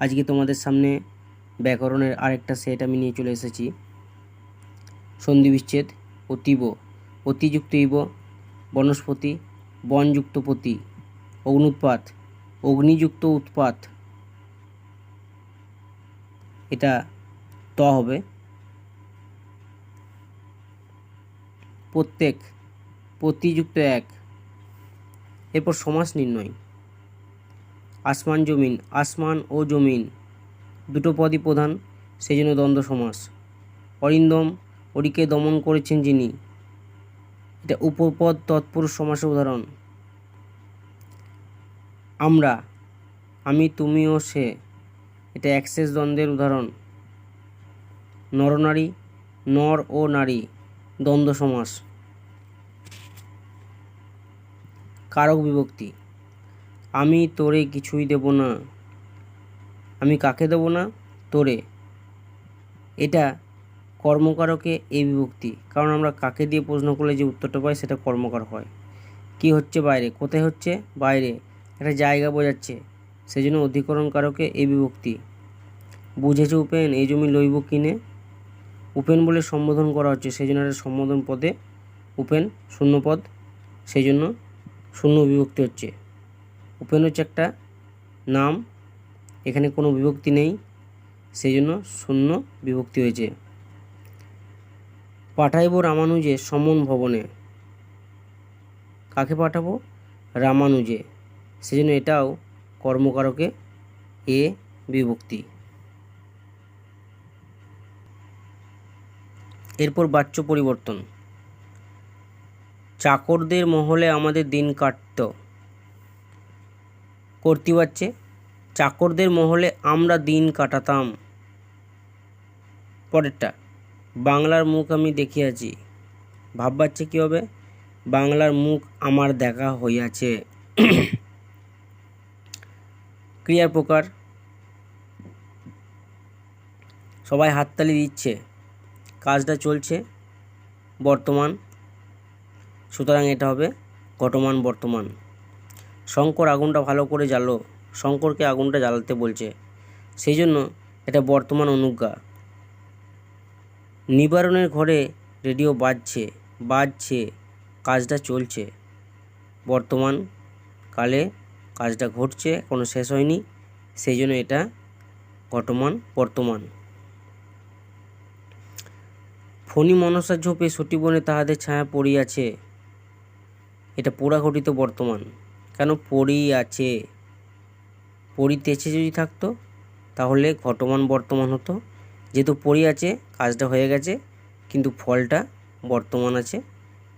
আজকে তোমাদের সামনে ব্যাকরণের আরেকটা সেট আমি নিয়ে চলে এসেছি। সন্ধি বিচ্ছেদ অতীব অতিযুক্ত ইব, বনস্পতি, বনযুক্ত পতি, অগ্নুৎপাত, অগ্নিযুক্ত উৎপাত। এটা ত হবে। প্রত্যেক, প্রতিযুক্ত এক। এরপর সমাস নির্ণয়। আসমান জমিন, আসমান ও জমিন। দুটো পদই প্রধান সেই জন্য দ্বন্দ্ব সমাস। অরিন্দম ওরিকে দমন করেছেন যিনি। এটা উপপদ তৎপুরুষ সমাসের উদাহরণ। আমরা, আমি, তুমি ও সে। এটা অ্যাক্সেস দ্বন্দ্বের উদাহরণ। নরনারী নর ও নারী, দ্বন্দ্ব সমাস। কারক বিভক্তি। আমি তোরে কিছুই দেব না। আমি কাকে দেব না? তোরে। এটা কর্মকারকে এই বিভক্তি। কারণ আমরা কাকে দিয়ে প্রশ্ন করলে যে উত্তরটা পাই, সেটা কর্মকার হয়। কি হচ্ছে বাইরে? কোথায় হচ্ছে? বাইরে। একটা জায়গা বোঝাচ্ছে। সেই জন্য অধিকরণ কারকে এই বিভক্তি। বুঝেছে উপেন? এই জমি লইব কিনে? উপেন বলে সম্বোধন করা হচ্ছে সেই জন্য একটা সম্বোধন পদে। উপেন শূন্যপদ সেই জন্য শূন্য বিভক্তি হচ্ছে। উপেন হচ্ছে একটা নাম, এখানে কোনো বিভক্তি নেই সেই জন্য শূন্য বিভক্তি হয়েছে। পাঠাইব রামানুজে সমন ভবনে। কাকে পাঠাবো? রামানুজে। সেজন্য এটাও কর্মকারকে এ বিভক্তি। এরপর বাচ্য পরিবর্তন। চাকরদের মহলে আমাদের দিন কাটত। করতে পারছে। চাকরদের মহলে আমরা দিন কাটাতাম। পরেরটা, বাংলার মুখ আমি দেখিয়াছি ভাববাচ্ছে কী হবে? বাংলার মুখ আমার দেখা হইয়াছে ক্রিয়ার প্রকার। সবাই হাততালি দিচ্ছে। কাজটা চলছে। বর্তমান। সুতরাং এটা হবে ঘটমান বর্তমান। শঙ্কর আগুনটা ভালো করে জ্বালো। শঙ্করকে আগুনটা জ্বালাতে বলছে। সেই জন্য এটা বর্তমান অনুজ্ঞা। নিবারণের ঘরে রেডিও বাজছে বাজছে, কাজটা চলছে। বর্তমান কালে কাজটা ঘটছে কোনো শেষ হয়নি। সেই জন্য এটা ঘটমান, বর্তমান। ফণি মনসা ঝোপে সটিবনে তাহাদের ছায়া পড়িয়াছে। এটা পোড়া ঘটিত বর্তমান। কেন পড়েই আছে পড়িতেছে যদি থাকতো, তাহলে ঘটমান বর্তমান হতো। যেহেতু পড়ি আছে কাজটা হয়ে গেছে, কিন্তু ফলটা বর্তমান আছে,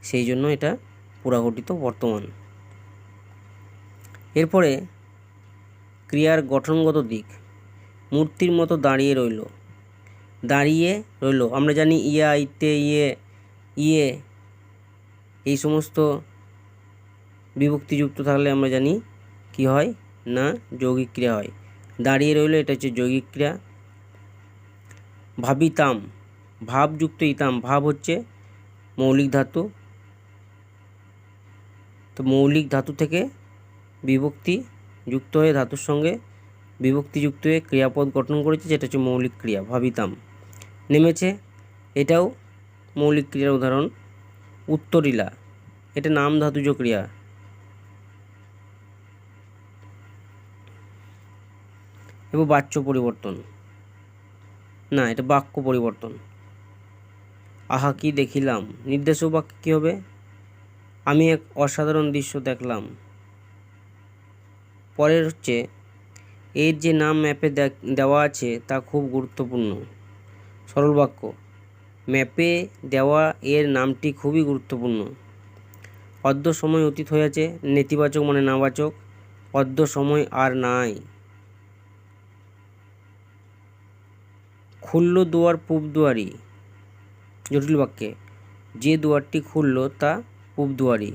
সেই জন্য এটা পুরাঘটিত বর্তমান। এরপরে ক্রিয়ার গঠনগত দিক। মূর্তির মতো দাঁড়িয়ে রইল। দাঁড়িয়ে রইল। আমরা জানি ইয়া, ইতে ইয়ে ইয়ে এই সমস্ত বিভক্তিযুক্ত থাকলে আমরা জানি কি হয় না যৌগিক ক্রিয়া হয়। দাঁড়িয়ে রইল এটা হচ্ছে যৌগিক ক্রিয়া। ভাবিতাম, ভাবযুক্ত ইতাম, ভাব হচ্ছে মৌলিক ধাতু। তো মৌলিক ধাতু থেকে বিভক্তি যুক্ত হয়ে ধাতুর সঙ্গে বিভক্তি যুক্ত হয়ে ক্রিয়াপদ গঠন করেছে যেটা হচ্ছে মৌলিক ক্রিয়া, ভাবিতাম। নেমেছে, এটাও মৌলিক ক্রিয়ার উদাহরণ। উত্তরিলা, এটা নাম ধাতুজ ক্রিয়া। এবং বাচ্য পরিবর্তন। না, এটা বাক্য পরিবর্তন। আহা, কি দেখিলাম? নির্দেশ বাক্য কী হবে? আমি এক অসাধারণ দৃশ্য দেখলাম। পরের হচ্ছে, এর যে নাম ম্যাপে দেওয়া আছে তা খুব গুরুত্বপূর্ণ। সরল বাক্য। ম্যাপে দেওয়া এর নামটি খুবই গুরুত্বপূর্ণ। অর্ধ সময় অতীত হয়েছে নেতিবাচক মানে নাবাচক। অদ্য সময় আর নাই। খুলল দুয়ার পূব দুয়ারি জটিল বাক্যে। যে দুয়ারটি খুলল তা পূব দুয়ারি